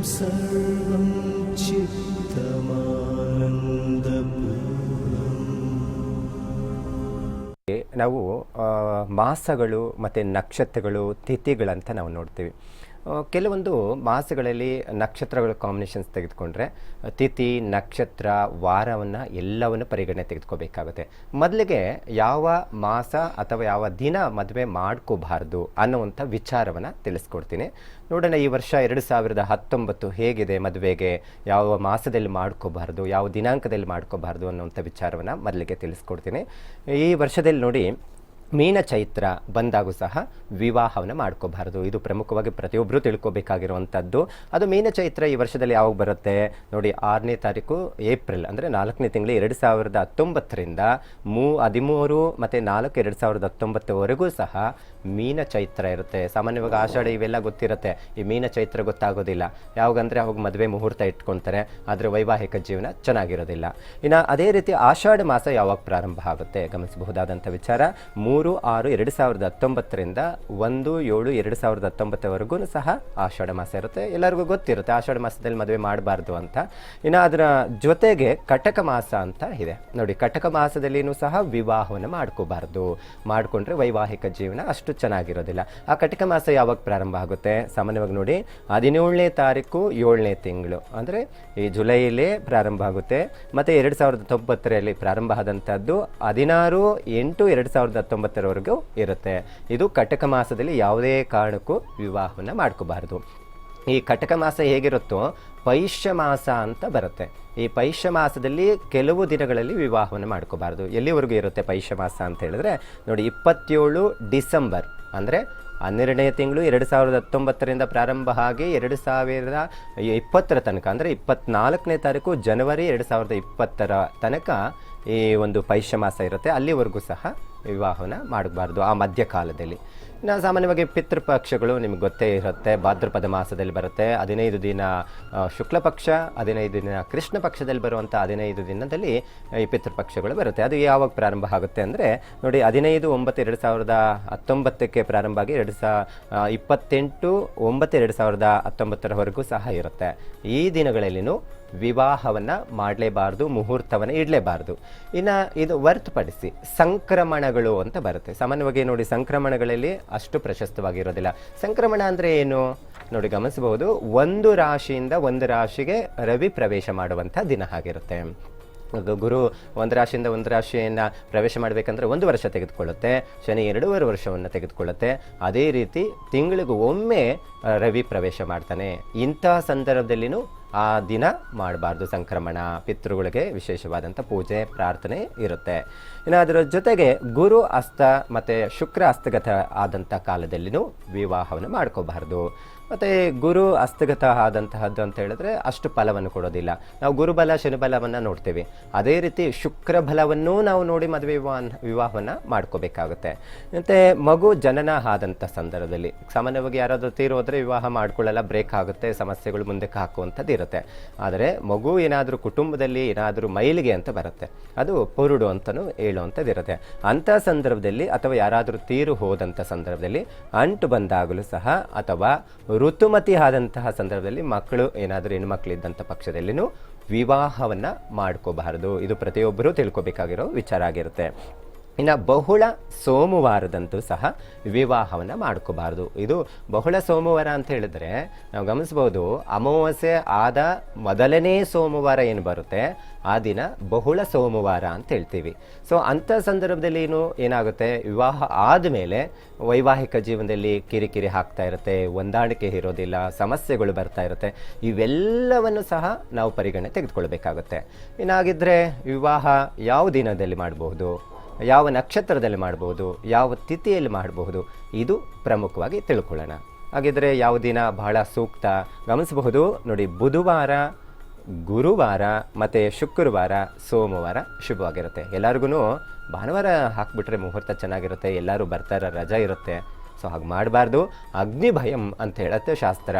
सर्वं चित्तमानन्दपूर्णम् ನಾವು ಆ, ಮಾಸಗಳು ಮತ್ತು ನಕ್ಷತ್ರಗಳು ತಿಥಿಗಳಂತ ನಾವು ನೋಡ್ತೀವಿ ಆ, ಕೆಲವೊಂದು ಮಾಸಗಳಲ್ಲಿ ನಕ್ಷತ್ರಗಳ ಕಾಂಬಿನೇಷನ್ಸ್ ತೆಗೆದುಕೊಂಡ್ರೆ ತಿಥಿ, ನಕ್ಷತ್ರ, ವಾರವನ್ನು ಎಲ್ಲವನ್ನು ಪರಿಗಣನೆ ತೆಗೆದುಕೋಬೇಕಾಗುತ್ತೆ. ಮೊದಲಿಗೆ ಯಾವ ಮಾಸ ಅಥವಾ ಯಾವ ದಿನ ಮದುವೆ ಮಾಡ್ಕೋಬಾರ್ದು ಅನ್ನುವಂಥ ವಿಚಾರವನ್ನು ತಿಳಿಸ್ಕೊಡ್ತೀನಿ. ನೋಡೋಣ, ಈ ವರ್ಷ ಎರಡು ಸಾವಿರದ ಹತ್ತೊಂಬತ್ತು ಹೇಗಿದೆ ಮದುವೆಗೆ? ಯಾವ ಮಾಸದಲ್ಲಿ ಮಾಡ್ಕೋಬಾರ್ದು, ಯಾವ ದಿನಾಂಕದಲ್ಲಿ ಮಾಡ್ಕೋಬಾರ್ದು ಅನ್ನುವಂಥ ವಿಚಾರವನ್ನು ಮೊದಲಿಗೆ ತಿಳಿಸ್ಕೊಡ್ತೀನಿ. ಈ ವರ್ಷದಲ್ಲಿ ನೋಡಿ ಮೀನ ಚೈತ್ರ ಬಂದಾಗೂ ಸಹ ವಿವಾಹವನ್ನು ಮಾಡ್ಕೋಬಾರದು. ಇದು ಪ್ರಮುಖವಾಗಿ ಪ್ರತಿಯೊಬ್ಬರು ತಿಳ್ಕೊಬೇಕಾಗಿರುವಂಥದ್ದು ಅದು ಮೀನ ಚೈತ್ರ ಈ ವರ್ಷದಲ್ಲಿ ಯಾವಾಗ ಬರುತ್ತೆ? ನೋಡಿ, ಆರನೇ ತಾರೀಕು ಏಪ್ರಿಲ್ ಅಂದರೆ ನಾಲ್ಕನೇ ತಿಂಗಳು ಎರಡು ಸಾವಿರದ ಹತ್ತೊಂಬತ್ತರಿಂದ ಮೂ, ಹದಿಮೂರು ಮತ್ತು ನಾಲ್ಕು ಎರಡು ಸಾವಿರದ ಹತ್ತೊಂಬತ್ತವರೆಗೂ ಸಹ ಮೀನ ಚೈತ್ರ ಇರುತ್ತೆ. ಸಾಮಾನ್ಯವಾಗಿ ಆಷಾಢ ಇವೆಲ್ಲ ಗೊತ್ತಿರುತ್ತೆ. ಈ ಮೀನ ಚೈತ್ರ ಗೊತ್ತಾಗೋದಿಲ್ಲ. ಯಾವಾಗಂದ್ರೆ ಅವಾಗ ಮದುವೆ ಮುಹೂರ್ತ ಇಟ್ಕೊಂತಾರೆ. ಆದರೆ ವೈವಾಹಿಕ ಜೀವನ ಚೆನ್ನಾಗಿರೋದಿಲ್ಲ. ಇನ್ನು ಅದೇ ರೀತಿ ಆಷಾಢ ಮಾಸ ಯಾವಾಗ ಪ್ರಾರಂಭ ಆಗುತ್ತೆ? ಗಮನಿಸಬಹುದಾದಂಥ ವಿಚಾರ. ಮೂರು, ಆರು, ಎರಡು ಸಾವಿರದ ಹತ್ತೊಂಬತ್ತರಿಂದ ಒಂದು, ಏಳು, ಎರಡು ಸಾವಿರದ ಹತ್ತೊಂಬತ್ತವರೆಗೂ ಸಹ ಆಷಾಢ ಮಾಸ ಇರುತ್ತೆ. ಎಲ್ಲರಿಗೂ ಗೊತ್ತಿರುತ್ತೆ. ಆಷಾಢ ಮಾಸದಲ್ಲಿ ಮದುವೆ ಮಾಡಬಾರ್ದು ಅಂತ. ಇನ್ನು ಅದರ ಜೊತೆಗೆ ಕಟಕ ಮಾಸ ಅಂತ ಇದೆ. ನೋಡಿ, ಕಟಕ ಮಾಸದಲ್ಲಿನೂ ಸಹ ವಿವಾಹವನ್ನು ಮಾಡ್ಕೋಬಾರ್ದು. ಮಾಡಿಕೊಂಡ್ರೆ ವೈವಾಹಿಕ ಜೀವನ ಅಷ್ಟು ಚೆನ್ನಾಗಿರೋದಿಲ್ಲ. ಆ ಕಟಿಕ ಮಾಸ ಯಾವಾಗ ಪ್ರಾರಂಭ ಆಗುತ್ತೆ? ಸಾಮಾನ್ಯವಾಗಿ ನೋಡಿ, ಹದಿನೇಳನೇ ತಾರೀಕು ಏಳನೇ ತಿಂಗಳು. ಅಂದರೆ ಈ ಜುಲೈಲೇ ಪ್ರಾರಂಭ ಆಗುತ್ತೆ. ಮತ್ತು ಎರಡು ಸಾವಿರದ ತೊಂಬತ್ತರಲ್ಲಿ ಪ್ರಾರಂಭ ಆದಂಥದ್ದು ಹದಿನಾರು ಎಂಟು ಎರಡು ಸಾವಿರದ ಹತ್ತೊಂಬತ್ತರವರೆಗೂ ಇರುತ್ತೆ. ಇದು ಕಟಕ ಮಾಸದಲ್ಲಿ ಯಾವುದೇ ಕಾರಣಕ್ಕೂ ವಿವಾಹವನ್ನು ಮಾಡ್ಕೋಬಾರ್ದು. ಈ ಕಟಕ ಮಾಸ ಹೇಗಿರುತ್ತೋ ಪೈಷ್ಯ ಮಾಸ ಅಂತ ಬರುತ್ತೆ. ಈ ಪೈಷ್ಯ ಮಾಸದಲ್ಲಿ ಕೆಲವು ದಿನಗಳಲ್ಲಿ ವಿವಾಹವನ್ನು ಮಾಡ್ಕೋಬಾರ್ದು. ಎಲ್ಲಿವರೆಗೂ ಇರುತ್ತೆ ಪೈಷ್ಯ ಮಾಸ ಅಂತ ಹೇಳಿದ್ರೆ, ನೋಡಿ, ಇಪ್ಪತ್ತೇಳು ಡಿಸೆಂಬರ್, ಅಂದರೆ ಹನ್ನೆರಡನೇ ತಿಂಗಳು ಎರಡು ಸಾವಿರದ ಹತ್ತೊಂಬತ್ತರಿಂದ ಪ್ರಾರಂಭ ಆಗಿ ಎರಡು ಸಾವಿರದ ಇಪ್ಪತ್ತರ ತನಕ, ಅಂದರೆ ಇಪ್ಪತ್ನಾಲ್ಕನೇ ತಾರೀಕು ಜನವರಿ ಎರಡು ಸಾವಿರದ ಇಪ್ಪತ್ತರ ತನಕ ಈ ಒಂದು ಪೈಷ್ಯ ಮಾಸ ಇರುತ್ತೆ. ಅಲ್ಲಿವರೆಗೂ ಸಹ ವಿವಾಹವನ್ನು ಮಾಡಬಾರ್ದು ಆ ಮಧ್ಯಕಾಲದಲ್ಲಿ. ಇನ್ನು ಸಾಮಾನ್ಯವಾಗಿ ಪಿತೃಪಕ್ಷಗಳು ನಿಮ್ಗೆ ಗೊತ್ತೇ ಇರುತ್ತೆ. ಭಾದ್ರಪದ ಮಾಸದಲ್ಲಿ ಬರುತ್ತೆ. ಹದಿನೈದು ದಿನ ಶುಕ್ಲ ಪಕ್ಷ, ಹದಿನೈದು ದಿನ ಕೃಷ್ಣ ಪಕ್ಷದಲ್ಲಿ ಬರುವಂಥ ಹದಿನೈದು ದಿನದಲ್ಲಿ ಈ ಪಿತೃಪಕ್ಷಗಳು ಬರುತ್ತೆ. ಅದು ಯಾವಾಗ ಪ್ರಾರಂಭ ಆಗುತ್ತೆ ಅಂದರೆ, ನೋಡಿ ಹದಿನೈದು, ಒಂಬತ್ತು, ಎರಡು ಸಾವಿರದ ಹತ್ತೊಂಬತ್ತಕ್ಕೆ ಪ್ರಾರಂಭ ಆಗಿ ಎರಡು ಸಾ ಇಪ್ಪತ್ತೆಂಟು, ಒಂಬತ್ತು, ಎರಡು ಸಾವಿರದ ಹತ್ತೊಂಬತ್ತರವರೆಗೂ ಸಹ ಇರುತ್ತೆ. ಈ ದಿನಗಳಲ್ಲಿನೂ ವಿವಾಹವನ್ನು ಮಾಡಲೇಬಾರ್ದು, ಮುಹೂರ್ತವನ್ನು ಇಡಲೇಬಾರ್ದು. ಇನ್ನು ಇದು ಹೊರ್ತುಪಡಿಸಿ ಸಂಕ್ರಮಣಗಳು ಅಂತ ಬರುತ್ತೆ. ಸಾಮಾನ್ಯವಾಗಿ ನೋಡಿ ಸಂಕ್ರಮಣಗಳಲ್ಲಿ ಅಷ್ಟು ಪ್ರಶಸ್ತವಾಗಿರೋದಿಲ್ಲ. ಸಂಕ್ರಮಣ ಅಂದರೆ ಏನು? ನೋಡಿ ಗಮನಿಸಬಹುದು. ಒಂದು ರಾಶಿಯಿಂದ ಒಂದು ರಾಶಿಗೆ ರವಿ ಪ್ರವೇಶ ಮಾಡುವಂಥ ದಿನ ಆಗಿರುತ್ತೆ. ಗುರು ಒಂದು ರಾಶಿಯಿಂದ ಒಂದು ರಾಶಿಯನ್ನು ಪ್ರವೇಶ ಮಾಡಬೇಕಂದ್ರೆ ಒಂದು ವರ್ಷ ತೆಗೆದುಕೊಳ್ಳುತ್ತೆ. ಶನಿ ಎರಡೂವರೆ ವರ್ಷವನ್ನು ತೆಗೆದುಕೊಳ್ಳುತ್ತೆ. ಅದೇ ರೀತಿ ತಿಂಗಳಿಗೂ ಒಮ್ಮೆ ರವಿ ಪ್ರವೇಶ ಮಾಡ್ತಾನೆ. ಇಂಥ ಸಂದರ್ಭದಲ್ಲಿನೂ ಆ ದಿನ ಮಾಡಬಾರ್ದು ಸಂಕ್ರಮಣ. ಪಿತೃಗಳಿಗೆ ವಿಶೇಷವಾದಂಥ ಪೂಜೆ, ಪ್ರಾರ್ಥನೆ ಇರುತ್ತೆ. ಇನ್ನು ಅದರ ಜೊತೆಗೆ ಗುರು ಅಸ್ತ ಮತ್ತು ಶುಕ್ರ ಹಸ್ತಗತ ಆದಂಥ ಕಾಲದಲ್ಲಿನೂ ವಿವಾಹವನ್ನು ಮಾಡ್ಕೋಬಾರ್ದು. ಮತ್ತು ಗುರು ಹಸ್ತಗತ ಆದಂತಹದ್ದು ಅಂತ ಹೇಳಿದ್ರೆ ಅಷ್ಟು ಫಲವನ್ನು ಕೊಡೋದಿಲ್ಲ. ನಾವು ಗುರುಬಲ, ಶನಿಬಲವನ್ನು ನೋಡ್ತೀವಿ. ಅದೇ ರೀತಿ ಶುಕ್ರ ಬಲವನ್ನೂ ನಾವು ನೋಡಿ ಮದುವೆ ವಿವಾಹ ವಿವಾಹವನ್ನು ಮಾಡ್ಕೋಬೇಕಾಗುತ್ತೆ. ಮತ್ತು ಮಗು ಜನನ ಆದಂಥ ಸಂದರ್ಭದಲ್ಲಿ ಸಾಮಾನ್ಯವಾಗಿ ಯಾರಾದರೂ ತೀರೋದ್ರೆ ವಿವಾಹ ಮಾಡ್ಕೊಳ್ಳಲ್ಲ ಬ್ರೇಕ್ ಆಗುತ್ತೆ, ಸಮಸ್ಯೆಗಳು ಮುಂದಕ್ಕೆ ಹಾಕುವಂಥದ್ದು ಇರುತ್ತೆ. ಆದರೆ ಮಗು ಏನಾದರೂ ಕುಟುಂಬದಲ್ಲಿ ಏನಾದರೂ ಮೈಲಿಗೆ ಅಂತ ಬರುತ್ತೆ. ಅದು ಪೊರುಡು ಅಂತಲೂ ಹೇಳುವಂಥದ್ದಿರುತ್ತೆ ಅಂಥ ಸಂದರ್ಭದಲ್ಲಿ ಅಥವಾ ಯಾರಾದರೂ ತೀರು ಹೋದಂಥ ಸಂದರ್ಭದಲ್ಲಿ ಅಂಟು ಬಂದಾಗಲೂ ಸಹ ಅಥವಾ ಋತುಮತಿ ಆದಂತಹ ಸಂದರ್ಭದಲ್ಲಿ ಮಕ್ಕಳು ಏನಾದರೂ ಹೆಣ್ಮಕ್ಳಿದ್ದಂಥ ಪಕ್ಷದಲ್ಲಿನೂ ವಿವಾಹವನ್ನು ಮಾಡ್ಕೋಬಾರದು. ಇದು ಪ್ರತಿಯೊಬ್ಬರೂ ತಿಳ್ಕೊಬೇಕಾಗಿರೋ ವಿಚಾರ ಆಗಿರುತ್ತೆ. ಇನ್ನು ಬಹುಳ ಸೋಮವಾರದಂತೂ ಸಹ ವಿವಾಹವನ್ನು ಮಾಡ್ಕೋಬಾರ್ದು. ಇದು ಬಹುಳ ಸೋಮವಾರ ಅಂತ ಹೇಳಿದ್ರೆ ನಾವು ಗಮನಿಸ್ಬೋದು ಅಮಾವಾಸ್ಯೆ ಆದ ಮೊದಲನೇ ಸೋಮವಾರ ಏನು ಬರುತ್ತೆ? ಆ ದಿನ ಬಹುಳ ಸೋಮವಾರ ಅಂತ ಹೇಳ್ತೀವಿ. ಸೊ ಅಂಥ ಸಂದರ್ಭದಲ್ಲಿ ಏನು ಏನಾಗುತ್ತೆ? ವಿವಾಹ ಆದಮೇಲೆ ವೈವಾಹಿಕ ಜೀವನದಲ್ಲಿ ಕಿರಿಕಿರಿ ಹಾಕ್ತಾ ಇರುತ್ತೆ, ಹೊಂದಾಣಿಕೆ ಇರೋದಿಲ್ಲ, ಸಮಸ್ಯೆಗಳು ಬರ್ತಾ ಇರುತ್ತೆ. ಇವೆಲ್ಲವನ್ನು ಸಹ ನಾವು ಪರಿಗಣನೆ ತೆಗೆದುಕೊಳ್ಬೇಕಾಗುತ್ತೆ. ಇನ್ನಾಗಿದ್ದರೆ ವಿವಾಹ ಯಾವ ದಿನದಲ್ಲಿ ಮಾಡಬಹುದು? ಯಾವ ನಕ್ಷತ್ರದಲ್ಲಿ ಮಾಡಬಹುದು ಯಾವ ತಿಥಿಯಲ್ಲಿ ಮಾಡಬಹುದು ಇದು ಪ್ರಮುಖವಾಗಿ ತಿಳ್ಕೊಳ್ಳೋಣ. ಹಾಗಿದ್ರೆ ಯಾವ ದಿನ ಬಹಳ ಸೂಕ್ತ ಗಮನಿಸಬಹುದು. ನೋಡಿ, ಬುಧವಾರ, ಗುರುವಾರ ಮತ್ತು ಶುಕ್ರವಾರ, ಸೋಮವಾರ ಶುಭವಾಗಿರುತ್ತೆ. ಎಲ್ಲರಿಗೂ ಭಾನುವಾರ ಹಾಕ್ಬಿಟ್ರೆ ಮುಹೂರ್ತ ಚೆನ್ನಾಗಿರುತ್ತೆ, ಎಲ್ಲರೂ ಬರ್ತಾರೆ, ರಜಾ ಇರುತ್ತೆ. ಸೊ ಹಾಗೆ ಮಾಡಬಾರ್ದು. ಅಗ್ನಿ ಭಯಂ ಅಂತ ಹೇಳುತ್ತೆ ಶಾಸ್ತ್ರ.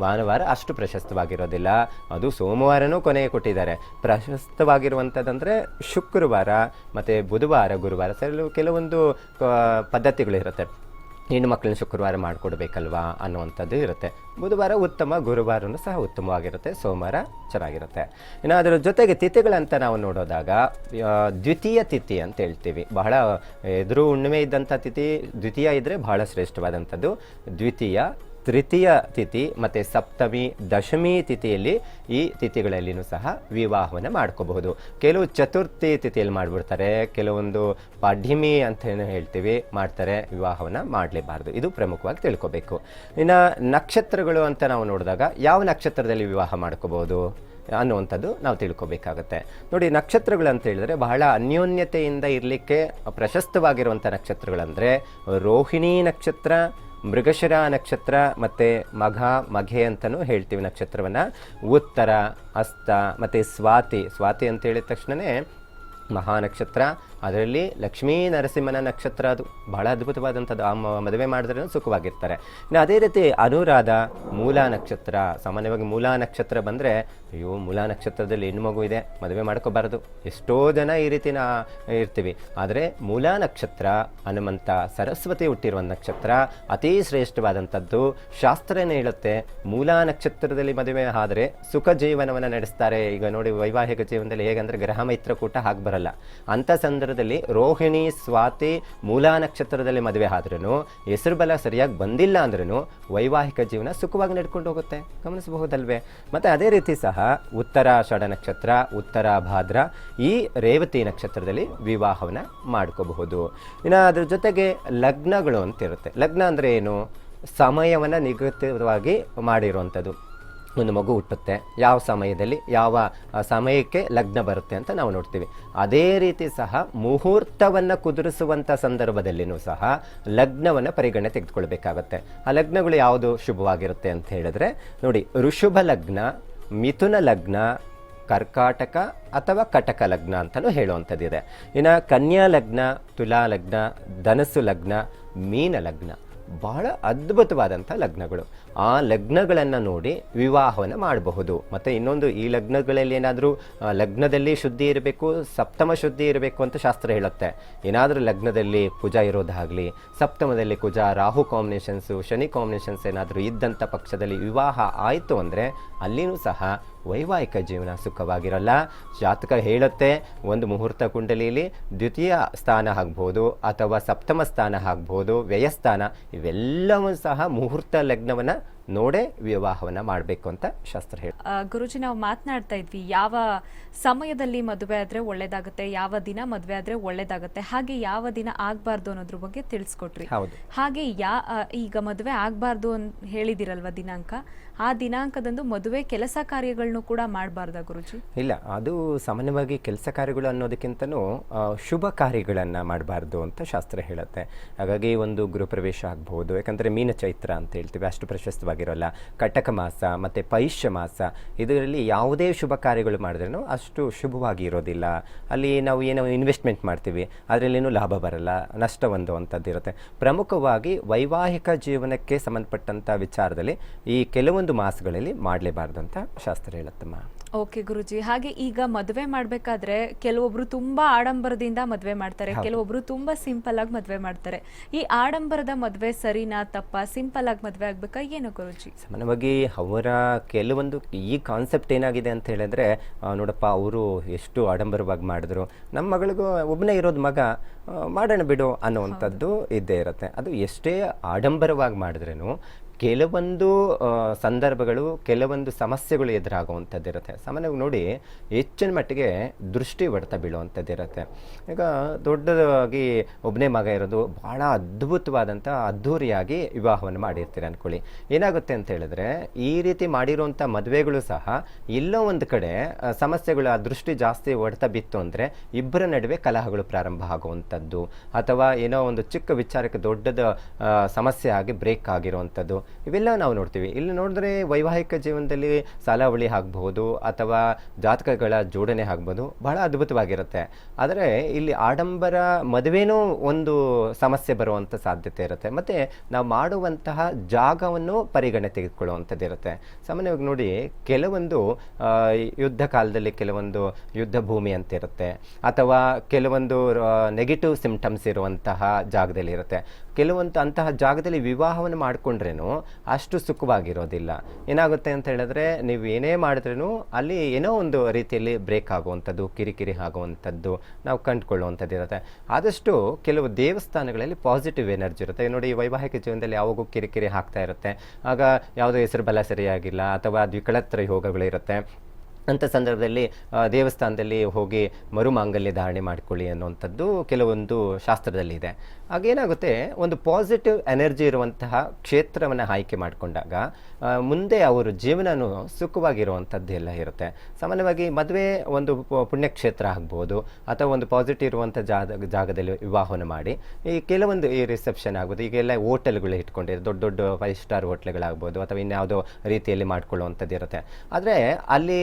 ಭಾನುವಾರ ಅಷ್ಟು ಪ್ರಶಸ್ತವಾಗಿರೋದಿಲ್ಲ. ಅದು ಸೋಮವಾರನೂ ಕೊನೆಗೆ ಕೊಟ್ಟಿದ್ದಾರೆ. ಪ್ರಶಸ್ತವಾಗಿರುವಂಥದ್ದಂದರೆ ಶುಕ್ರವಾರ ಮತ್ತು ಬುಧವಾರ, ಗುರುವಾರ. ಸರಿ, ಕೆಲವೊಂದು ಪದ್ಧತಿಗಳು ಪದ್ಧತಿಗಳಿರುತ್ತೆ ಹೆಣ್ಣು ಮಕ್ಕಳನ್ನ ಶುಕ್ರವಾರ ಮಾಡಿಕೊಡ್ಬೇಕಲ್ವಾ ಅನ್ನುವಂಥದ್ದು ಇರುತ್ತೆ. ಬುಧವಾರ ಉತ್ತಮ, ಗುರುವಾರನೂ ಸಹ ಉತ್ತಮವಾಗಿರುತ್ತೆ, ಸೋಮವಾರ ಚೆನ್ನಾಗಿರುತ್ತೆ. ಇನ್ನು ಅದರ ಜೊತೆಗೆ ತಿಥಿಗಳಂತ ನಾವು ನೋಡೋದಾಗ ದ್ವಿತೀಯ ತಿಥಿ ಅಂತ ಹೇಳ್ತೀವಿ. ಬಹಳ ಎದುರು ಹುಣ್ಣಿಮೆ ಇದ್ದಂಥ ತಿಥಿ, ದ್ವಿತೀಯ ಇದ್ದರೆ ಬಹಳ ಶ್ರೇಷ್ಠವಾದಂಥದ್ದು. ದ್ವಿತೀಯ ತೃತೀಯ ತಿಥಿ ಮತ್ತು ಸಪ್ತಮಿ, ದಶಮಿ ತಿಥಿಯಲ್ಲಿ ಈ ತಿಥಿಗಳಲ್ಲಿಯೂ ಸಹ ವಿವಾಹವನ್ನು ಮಾಡ್ಕೋಬಹುದು. ಕೆಲವು ಚತುರ್ಥಿ ತಿಥಿಯಲ್ಲಿ ಮಾಡಿಬಿಡ್ತಾರೆ, ಕೆಲವೊಂದು ಪಾಢ್ಯಮಿ ಅಂತ ಏನು ಹೇಳ್ತೀವಿ, ಮಾಡ್ತಾರೆ, ವಿವಾಹವನ್ನು ಮಾಡಲೇಬಾರ್ದು. ಇದು ಪ್ರಮುಖವಾಗಿ ತಿಳ್ಕೊಬೇಕು. ಇನ್ನು ನಕ್ಷತ್ರಗಳು ಅಂತ ನಾವು ನೋಡಿದಾಗ ಯಾವ ನಕ್ಷತ್ರದಲ್ಲಿ ವಿವಾಹ ಮಾಡ್ಕೋಬಹುದು ಅನ್ನುವಂಥದ್ದು ನಾವು ತಿಳ್ಕೊಬೇಕಾಗತ್ತೆ. ನೋಡಿ, ನಕ್ಷತ್ರಗಳು ಅಂತ ಹೇಳಿದ್ರೆ ಬಹಳ ಅನ್ಯೋನ್ಯತೆಯಿಂದ ಇರಲಿಕ್ಕೆ ಪ್ರಶಸ್ತವಾಗಿರುವಂಥ ನಕ್ಷತ್ರಗಳಂದರೆ ರೋಹಿಣಿ ನಕ್ಷತ್ರ ಮೃಗಶಿರ ನಕ್ಷತ್ರ ಮತ್ತು ಮಘ ಮಘೆ ಅಂತಲೂ ಹೇಳ್ತೀವಿ ನಕ್ಷತ್ರವನ್ನು. ಉತ್ತರ, ಅಸ್ತ ಮತ್ತು ಸ್ವಾತಿ. ಸ್ವಾತಿ ಅಂತ ಹೇಳಿದ ತಕ್ಷಣವೇ ಮಹಾನಕ್ಷತ್ರ ಅದರಲ್ಲಿ ಲಕ್ಷ್ಮೀ ನರಸಿಂಹನ ನಕ್ಷತ್ರ ಅದು ಬಹಳ ಅದ್ಭುತವಾದಂಥದ್ದು. ಆ ಮದುವೆ ಮಾಡಿದ್ರೆ ಸುಖವಾಗಿರ್ತಾರೆ. ಇನ್ನು ಅದೇ ರೀತಿ ಅನುರಾಧ, ಮೂಲ ನಕ್ಷತ್ರ, ಸಾಮಾನ್ಯವಾಗಿ ಮೂಲ ನಕ್ಷತ್ರ ಬಂದರೆ, ಅಯ್ಯೋ, ಮೂಲ ನಕ್ಷತ್ರದಲ್ಲಿ ಹೆಣ್ಣು ಮಗು ಇದೆ, ಮದುವೆ ಮಾಡ್ಕೋಬಾರದು. ಎಷ್ಟೋ ಜನ ಈ ರೀತಿ ನಾ, ಇರ್ತೀವಿ. ಆದರೆ ಮೂಲ ನಕ್ಷತ್ರ, ಹನುಮಂತ, ಸರಸ್ವತಿ ಹುಟ್ಟಿರುವ ನಕ್ಷತ್ರ ಅತೀ ಶ್ರೇಷ್ಠವಾದಂಥದ್ದು. ಶಾಸ್ತ್ರನೇ ಹೇಳುತ್ತೆ, ಮೂಲ ನಕ್ಷತ್ರದಲ್ಲಿ ಮದುವೆ ಆದರೆ ಸುಖ ಜೀವನವನ್ನು ನಡೆಸ್ತಾರೆ. ಈಗ ನೋಡಿ ವೈವಾಹಿಕ ಜೀವನದಲ್ಲಿ ಹೇಗಂದ್ರೆ ಗ್ರಹ ಮೈತ್ರಕೂಟ ಹಾಗೆ ಬರಲ್ಲ. ಅಂಥ ಸಂದರ್ಭದಲ್ಲಿ ರೋಹಿಣಿ, ಸ್ವಾತಿ, ಮೂಲಾ ನಕ್ಷತ್ರದಲ್ಲಿ ಮದುವೆ ಆದ್ರೂ ಹೆಸರು ಬಲ ಸರಿಯಾಗಿ ಬಂದಿಲ್ಲ ಅಂದ್ರೂ ವೈವಾಹಿಕ ಜೀವನ ಸುಖವಾಗಿ ನಡ್ಕೊಂಡು ಹೋಗುತ್ತೆ. ಗಮನಿಸಬಹುದಲ್ವೇ? ಮತ್ತು ಅದೇ ರೀತಿ ಸಹ ಉತ್ತರ ಷಡ ನಕ್ಷತ್ರ, ಉತ್ತರ ಭಾದ್ರ ಈ ರೇವತಿ ನಕ್ಷತ್ರದಲ್ಲಿ ವಿವಾಹವನ್ನು ಮಾಡ್ಕೋಬಹುದು. ಇನ್ನು ಅದ್ರ ಜೊತೆಗೆ ಲಗ್ನಗಳು ಅಂತ ಇರುತ್ತೆ ಲಗ್ನ ಅಂದರೆ ಏನು? ಸಮಯವನ್ನು ನಿಗದಿತವಾಗಿ ಮಾಡಿರುವಂಥದ್ದು. ಒಂದು ಮಗು ಹುಟ್ಟುತ್ತೆ. ಯಾವ ಸಮಯದಲ್ಲಿ ಯಾವ ಸಮಯಕ್ಕೆ ಲಗ್ನ ಬರುತ್ತೆ ಅಂತ ನಾವು ನೋಡ್ತೀವಿ. ಅದೇ ರೀತಿ ಸಹ ಮುಹೂರ್ತವನ್ನು ಕುದುರಿಸುವಂಥ ಸಂದರ್ಭದಲ್ಲಿನೂ ಸಹ ಲಗ್ನವನ್ನು ಪರಿಗಣನೆ ತೆಗೆದುಕೊಳ್ಬೇಕಾಗತ್ತೆ. ಆ ಲಗ್ನಗಳು ಯಾವುದು ಶುಭವಾಗಿರುತ್ತೆ ಅಂತ ಹೇಳಿದ್ರೆ, ನೋಡಿ, ಋಷುಭ ಲಗ್ನ, ಮಿಥುನ ಲಗ್ನ, ಕರ್ಕಾಟಕ ಅಥವಾ ಕಟಕ ಲಗ್ನ ಅಂತಲೂ ಹೇಳುವಂಥದ್ದಿದೆ. ಇನ್ನು ಕನ್ಯಾ ಲಗ್ನ, ತುಲಾ ಲಗ್ನ, ಧನಸ್ಸು ಲಗ್ನ, ಮೀನ ಲಗ್ನ. ಬಹಳ ಅದ್ಭುತವಾದಂಥ ಲಗ್ನಗಳು. ಆ ಲಗ್ನಗಳನ್ನು ನೋಡಿ ವಿವಾಹವನ್ನು ಮಾಡಬಹುದು. ಮತ್ತು ಇನ್ನೊಂದು, ಈ ಲಗ್ನಗಳಲ್ಲಿ ಏನಾದರೂ ಲಗ್ನದಲ್ಲಿ ಶುದ್ಧಿ ಇರಬೇಕು, ಸಪ್ತಮ ಶುದ್ಧಿ ಇರಬೇಕು ಅಂತ ಶಾಸ್ತ್ರ ಹೇಳುತ್ತೆ. ಏನಾದರೂ ಲಗ್ನದಲ್ಲಿ ಕುಜ ಇರೋದಾಗಲಿ, ಸಪ್ತಮದಲ್ಲಿ ಕುಜ ರಾಹು ಕಾಂಬಿನೇಷನ್ಸು ಶನಿ ಕಾಂಬಿನೇಷನ್ಸ್ ಏನಾದರೂ ಇದ್ದಂಥ ಪಕ್ಷದಲ್ಲಿ ವಿವಾಹ ಆಯಿತು ಅಂದರೆ ಅಲ್ಲಿಯೂ ಸಹ ವೈವಾಹಿಕ ಜೀವನ ಸುಖವಾಗಿರಲ್ಲ. ಜಾತಕ ಹೇಳುತ್ತೆ, ಒಂದು ಮುಹೂರ್ತ ಕುಂಡಲಿಯಲ್ಲಿ ದ್ವಿತೀಯ ಸ್ಥಾನ ಆಗ್ಬೋದು, ಅಥವಾ ಸಪ್ತಮ ಸ್ಥಾನ ಆಗ್ಬೋದು, ವ್ಯಯಸ್ಥಾನ, ಇವೆಲ್ಲವೂ ಸಹ ಮುಹೂರ್ತ ಲಗ್ನವನ್ನು ನೋಡೇ ವಿವಾಹವನ್ನ ಮಾಡಬೇಕು ಅಂತ ಶಾಸ್ತ್ರ ಹೇಳಿ ಗುರುಜಿ ನಾವು ಮಾತನಾಡ್ತಾ ಇದ್ವಿ. ಯಾವ ಸಮಯದಲ್ಲಿ ಮದುವೆ ಆದ್ರೆ ಒಳ್ಳೇದಾಗುತ್ತೆ ಯಾವ ದಿನ ಮದುವೆ ಆದ್ರೆ ಒಳ್ಳೇದಾಗುತ್ತೆ ಹಾಗೆ ಯಾವ ದಿನ ಆಗ್ಬಾರ್ದು ಅನ್ನೋದ್ರ ಬಗ್ಗೆ ತಿಳಿಸ್ಕೊಟ್ರಿ ಹೌದು. ಹಾಗೆ ಯಾ ಈಗ ಮದುವೆ ಆಗ್ಬಾರ್ದು ಅಂತ ಹೇಳಿದಿರಲ್ವ ದಿನಾಂಕ? ಆ ದಿನಾಂಕದಂದು ಮದುವೆ ಕೆಲಸ ಕಾರ್ಯಗಳನ್ನು ಕೂಡ ಮಾಡಬಾರ್ದ ಗುರುಜಿ? ಇಲ್ಲ ಅದು ಸಾಮಾನ್ಯವಾಗಿ ಕೆಲಸ ಕಾರ್ಯಗಳು ಅನ್ನೋದಕ್ಕಿಂತನೂ ಶುಭ ಕಾರ್ಯಗಳನ್ನು ಮಾಡಬಾರ್ದು ಅಂತ ಶಾಸ್ತ್ರ ಹೇಳುತ್ತೆ. ಹಾಗಾಗಿ ಒಂದು ಗೃಹಪ್ರವೇಶ ಆಗ್ಬೋದು ಯಾಕಂದರೆ ಮೀನ ಚೈತ್ರ ಅಂತ ಹೇಳ್ತೀವಿ ಅಷ್ಟು ಪ್ರಶಸ್ತವಾಗಿರೋಲ್ಲ ಕಟಕ ಮಾಸ, ಮತ್ತು ಪೈಷ್ಯ ಮಾಸ, ಇದರಲ್ಲಿ ಯಾವುದೇ ಶುಭ ಕಾರ್ಯಗಳು ಮಾಡಿದ್ರೂ ಅಷ್ಟು ಶುಭವಾಗಿ ಇರೋದಿಲ್ಲ. ಅಲ್ಲಿ ನಾವು ಏನೋ ಇನ್ವೆಸ್ಟ್ಮೆಂಟ್ ಮಾಡ್ತೀವಿ, ಅದರಲ್ಲೇನೂ ಲಾಭ ಬರಲ್ಲ, ನಷ್ಟ ಒಂದು ಅಂಥದ್ದು ಇರುತ್ತೆ. ಪ್ರಮುಖವಾಗಿ ವೈವಾಹಿಕ ಜೀವನಕ್ಕೆ ಸಂಬಂಧಪಟ್ಟಂಥ ವಿಚಾರದಲ್ಲಿ ಈ ಕೆಲವೊಂದು ಮಾಸಗಳಲ್ಲಿ ಮಾಡಲೇಬಾರ್ದು ಅಂತ ಶಾಸ್ತ್ರ ಹೇಳುತ್ತಮ್ಮ. ಓಕೆ ಗುರುಜಿ. ಹಾಗೆ ಈಗ ಮದುವೆ ಮಾಡಬೇಕಾದ್ರೆ ಕೆಲವೊಬ್ರು ತುಂಬಾ ಆಡಂಬರದಿಂದ ಮದುವೆ ಮಾಡ್ತಾರೆ. ಕೆಲವೊಬ್ರು ತುಂಬಾ ಸಿಂಪಲ್ ಆಗಿ ಮದುವೆ ಮಾಡ್ತಾರೆ. ಈ ಆಡಂಬರದ ಮದುವೆ ಸರಿನಾ ತಪ್ಪ ಸಿಂಪಲ್ ಆಗಿ ಮದುವೆ ಆಗ್ಬೇಕಾ? ಏನು ಗುರುಜಿ? ಸಾಮಾನ್ಯವಾಗಿ ಅವರ ಕೆಲವೊಂದು ಈ ಕಾನ್ಸೆಪ್ಟ್ ಏನಾಗಿದೆ ಅಂತ ಹೇಳಿದ್ರೆ ನೋಡಪ್ಪ ಅವರು ಎಷ್ಟು ಆಡಂಬರವಾಗಿ ಮಾಡಿದ್ರು. ನಮ್ಮ ಮಗಳಿಗೂ ಒಬ್ಬನೇ ಇರೋದು ಮಗ ಮಾಡೋಣ ಬಿಡು ಅನ್ನೋವಂಥದ್ದು ಇದ್ದೇ ಇರುತ್ತೆ. ಅದು ಎಷ್ಟೇ ಆಡಂಬರವಾಗಿ ಮಾಡಿದ್ರೂ ಕೆಲವೊಂದು ಸಂದರ್ಭಗಳು, ಕೆಲವೊಂದು ಸಮಸ್ಯೆಗಳು ಎದುರಾಗುವಂಥದ್ದಿರುತ್ತೆ. ಸಾಮಾನ್ಯವಾಗಿ ನೋಡಿ ಹೆಚ್ಚಿನ ಮಟ್ಟಿಗೆ ದೃಷ್ಟಿ ಹೊಡೆತ ಬೀಳುವಂಥದ್ದಿರುತ್ತೆ. ಈಗ ದೊಡ್ಡದಾಗಿ ಒಬ್ಬನೇ ಮಗ ಇರೋದು ಭಾಳ ಅದ್ಭುತವಾದಂಥ ಅದ್ಧೂರಿಯಾಗಿ ವಿವಾಹವನ್ನು ಮಾಡಿರ್ತೀರಿ ಅಂದ್ಕೊಳ್ಳಿ. ಏನಾಗುತ್ತೆ ಅಂತ ಹೇಳಿದ್ರೆ, ಈ ರೀತಿ ಮಾಡಿರುವಂಥ ಮದುವೆಗಳು ಸಹ ಎಲ್ಲೋ ಒಂದು ಕಡೆ ಸಮಸ್ಯೆಗಳು, ಆ ದೃಷ್ಟಿ ಜಾಸ್ತಿ ಹೊಡೆತ ಬಿತ್ತು ಅಂದರೆ ಇಬ್ಬರ ನಡುವೆ ಕಲಹಗಳು ಪ್ರಾರಂಭ ಆಗುವಂಥದ್ದು. ಅಥವಾ ಏನೋ ಒಂದು ಚಿಕ್ಕ ವಿಚಾರಕ್ಕೆ ದೊಡ್ಡದ ಸಮಸ್ಯೆ ಆಗಿ ಬ್ರೇಕ್ ಆಗಿರುವಂಥದ್ದು. ಇವೆಲ್ಲ ನಾವು ನೋಡ್ತೀವಿ. ಇಲ್ಲಿ ನೋಡಿದ್ರೆ ವೈವಾಹಿಕ ಜೀವನದಲ್ಲಿ ಸಾಲಾವಳಿ ಆಗ್ಬಹುದು ಅಥವಾ ಜಾತಕಗಳ ಜೋಡಣೆ ಆಗ್ಬೋದು ಬಹಳ ಅದ್ಭುತವಾಗಿರುತ್ತೆ. ಆದರೆ ಇಲ್ಲಿ ಆಡಂಬರ ಮದುವೆನೂ ಒಂದು ಸಮಸ್ಯೆ ಬರುವಂಥ ಸಾಧ್ಯತೆ ಇರುತ್ತೆ. ಮತ್ತು ನಾವು ಮಾಡುವಂತಹ ಜಾಗವನ್ನು ಪರಿಗಣನೆ ತೆಗೆದುಕೊಳ್ಳುವಂಥದ್ದು ಇರುತ್ತೆ. ಸಾಮಾನ್ಯವಾಗಿ ನೋಡಿ, ಕೆಲವೊಂದು ಯುದ್ಧ ಕಾಲದಲ್ಲಿ ಕೆಲವೊಂದು ಯುದ್ಧ ಭೂಮಿ ಅಂತ ಇರುತ್ತೆ. ಅಥವಾ ಕೆಲವೊಂದು ನೆಗೆಟಿವ್ ಸಿಂಪ್ಟಮ್ಸ್ ಇರುವಂತಹ ಜಾಗದಲ್ಲಿ ಇರುತ್ತೆ. ಕೆಲವೊಂದು ಅಂತಹ ಜಾಗದಲ್ಲಿ ವಿವಾಹವನ್ನು ಮಾಡಿಕೊಂಡ್ರೇನು ಅಷ್ಟು ಸುಖವಾಗಿರೋದಿಲ್ಲ. ಏನಾಗುತ್ತೆ ಅಂತ ಹೇಳಿದ್ರೆ ನೀವು ಏನೇ ಮಾಡಿದ್ರೂ ಅಲ್ಲಿ ಏನೋ ಒಂದು ರೀತಿಯಲ್ಲಿ ಬ್ರೇಕ್ ಆಗುವಂಥದ್ದು, ಕಿರಿಕಿರಿ ಆಗುವಂಥದ್ದು ನಾವು ಕಂಡುಕೊಳ್ಳುವಂಥದ್ದು ಇರುತ್ತೆ. ಆದಷ್ಟು ಕೆಲವು ದೇವಸ್ಥಾನಗಳಲ್ಲಿ ಪಾಸಿಟಿವ್ ಎನರ್ಜಿ ಇರುತ್ತೆ. ನೋಡಿ ವೈವಾಹಿಕ ಜೀವನದಲ್ಲಿ ಯಾವಾಗೂ ಕಿರಿಕಿರಿ ಹಾಕ್ತಾ ಇರುತ್ತೆ. ಆಗ ಯಾವುದೋ ಹೆಸರು ಬಲ ಸರಿಯಾಗಿಲ್ಲ ಅಥವಾ ದ್ವಿಕಳತ್ರ ಯೋಗಗಳಿರುತ್ತೆ ಅಂಥ ಸಂದರ್ಭದಲ್ಲಿ ದೇವಸ್ಥಾನದಲ್ಲಿ ಹೋಗಿ ಮರುಮಾಂಗಲ್ಯ ಧಾರಣೆ ಮಾಡ್ಕೊಳ್ಳಿ ಅನ್ನುವಂಥದ್ದು ಕೆಲವೊಂದು ಶಾಸ್ತ್ರದಲ್ಲಿ ಇದೆ ಆಗೇನಾಗುತ್ತೆ ಒಂದು ಪಾಸಿಟಿವ್ ಎನರ್ಜಿ ಇರುವಂತಹ ಕ್ಷೇತ್ರವನ್ನು ಆಯ್ಕೆ ಮಾಡಿಕೊಂಡಾಗ ಮುಂದೆ ಅವರು ಜೀವನನೂ ಸುಖವಾಗಿರುವಂಥದ್ದು ಎಲ್ಲ ಇರುತ್ತೆ. ಸಾಮಾನ್ಯವಾಗಿ ಮದುವೆ ಒಂದು ಪುಣ್ಯಕ್ಷೇತ್ರ ಆಗ್ಬೋದು, ಅಥವಾ ಒಂದು ಪಾಸಿಟಿವ್ ಇರುವಂಥ ಜಾಗ, ಜಾಗದಲ್ಲಿ ವಿವಾಹವನ್ನು ಮಾಡಿ, ಈ ಕೆಲವೊಂದು ಈ ರಿಸೆಪ್ಷನ್ ಆಗ್ಬೋದು ಈಗೆಲ್ಲ ಹೋಟೆಲ್ಗಳು ಇಟ್ಕೊಂಡಿರೋ ದೊಡ್ಡ ದೊಡ್ಡ ಫೈವ್ ಸ್ಟಾರ್ ಹೋಟ್ಲ್ಗಳಾಗ್ಬೋದು, ಅಥವಾ ಇನ್ಯಾವುದೋ ರೀತಿಯಲ್ಲಿ ಮಾಡ್ಕೊಳ್ಳುವಂಥದ್ದು ಇರುತ್ತೆ ಆದರೆ ಅಲ್ಲಿ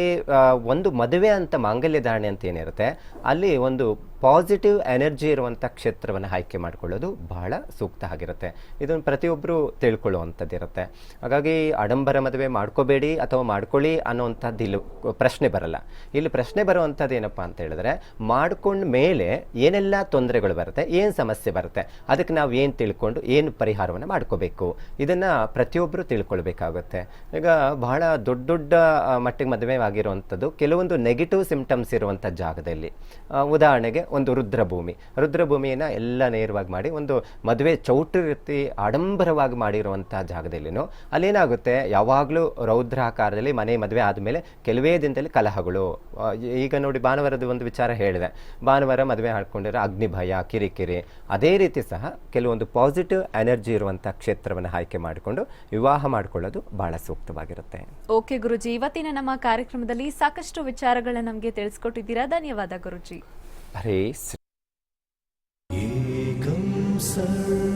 ಒಂದು ಮದುವೆ ಅಂತ ಮಾಂಗಲ್ಯ ಧಾರಣೆ ಅಂತ ಏನಿರುತ್ತೆ ಅಲ್ಲಿ ಒಂದು ಪಾಸಿಟಿವ್ ಎನರ್ಜಿ ಇರುವಂಥ ಕ್ಷೇತ್ರವನ್ನು ಆಯ್ಕೆ ಮಾಡಿಕೊಳ್ಳೋದು ಬಹಳ ಸೂಕ್ತ ಆಗಿರುತ್ತೆ. ಇದನ್ನು ಪ್ರತಿಯೊಬ್ಬರು ತಿಳ್ಕೊಳ್ಳುವಂಥದ್ದಿರುತ್ತೆ. ಹಾಗಾಗಿ ಆಡಂಬರ ಮದುವೆ ಮಾಡ್ಕೋಬೇಡಿ ಅಥವಾ ಮಾಡ್ಕೊಳ್ಳಿ ಅನ್ನೋವಂಥದ್ದು ಇಲ್ಲಿ ಪ್ರಶ್ನೆ ಬರಲ್ಲ. ಇಲ್ಲಿ ಪ್ರಶ್ನೆ ಬರುವಂಥದ್ದು ಏನಪ್ಪ ಅಂತ ಹೇಳಿದ್ರೆ, ಮಾಡ್ಕೊಂಡ ಮೇಲೆ ಏನೆಲ್ಲ ತೊಂದರೆಗಳು ಬರುತ್ತೆ, ಏನು ಸಮಸ್ಯೆ ಬರುತ್ತೆ, ಅದಕ್ಕೆ ನಾವು ಏನು ತಿಳ್ಕೊಂಡು ಏನು ಪರಿಹಾರವನ್ನು ಮಾಡ್ಕೋಬೇಕು. ಇದನ್ನು ಪ್ರತಿಯೊಬ್ಬರು ತಿಳ್ಕೊಳ್ಬೇಕಾಗುತ್ತೆ. ಈಗ ಬಹಳ ದೊಡ್ಡ ದೊಡ್ಡ ಮಟ್ಟಿಗೆ ಮದುವೆ ಆಗಿರುವಂಥದ್ದು ಕೆಲವೊಂದು ನೆಗೆಟಿವ್ ಸಿಂಪ್ಟಮ್ಸ್ ಇರುವಂಥ ಜಾಗದಲ್ಲಿ. ಉದಾಹರಣೆಗೆ ಒಂದು ರುದ್ರಭೂಮಿ. ರುದ್ರಭೂಮಿಯನ್ನು ಎಲ್ಲ ನೇರವಾಗಿ ಮಾಡಿ ಒಂದು ಮದುವೆ ಚೌಟ ರೀತಿ ಆಡಂಬರವಾಗಿ ಮಾಡಿರುವಂಥ ಜಾಗದಲ್ಲಿನೂ, ಅಲ್ಲೇನಾಗುತ್ತೆ? ಯಾವಾಗಲೂ ರೌದ್ರಾಕಾರದಲ್ಲಿ ಮನೆ ಮದುವೆ ಆದಮೇಲೆ ಕೆಲವೇ ದಿನದಲ್ಲಿ ಕಲಹಗಳು. ಈಗ ನೋಡಿ ಭಾನುವಾರದ ಒಂದು ವಿಚಾರ ಹೇಳಿದೆ. ಭಾನುವಾರ ಮದುವೆ ಹಾಡ್ಕೊಂಡಿರೋ ಅಗ್ನಿಭಯ, ಕಿರಿಕಿರಿ, ಅದೇ ರೀತಿ ಸಹ ಕೆಲವೊಂದು ಪಾಸಿಟಿವ್ ಎನರ್ಜಿ ಇರುವಂಥ ಕ್ಷೇತ್ರವನ್ನು ಆಯ್ಕೆ ಮಾಡಿಕೊಂಡು ವಿವಾಹ ಮಾಡಿಕೊಳ್ಳೋದು ಬಹಳ ಸೂಕ್ತವಾಗಿರುತ್ತೆ. ಓಕೆ ಗುರುಜಿ, ಇವತ್ತಿನ ನಮ್ಮ ಕಾರ್ಯಕ್ರಮದಲ್ಲಿ ಸಾಕಷ್ಟು ವಿಚಾರಗಳನ್ನು ನಮಗೆ ತಿಳಿಸ್ಕೊಟ್ಟಿದ್ದೀರಾ? ಧನ್ಯವಾದ ಗುರುಜಿ. Hare Sri. Ekam sarva.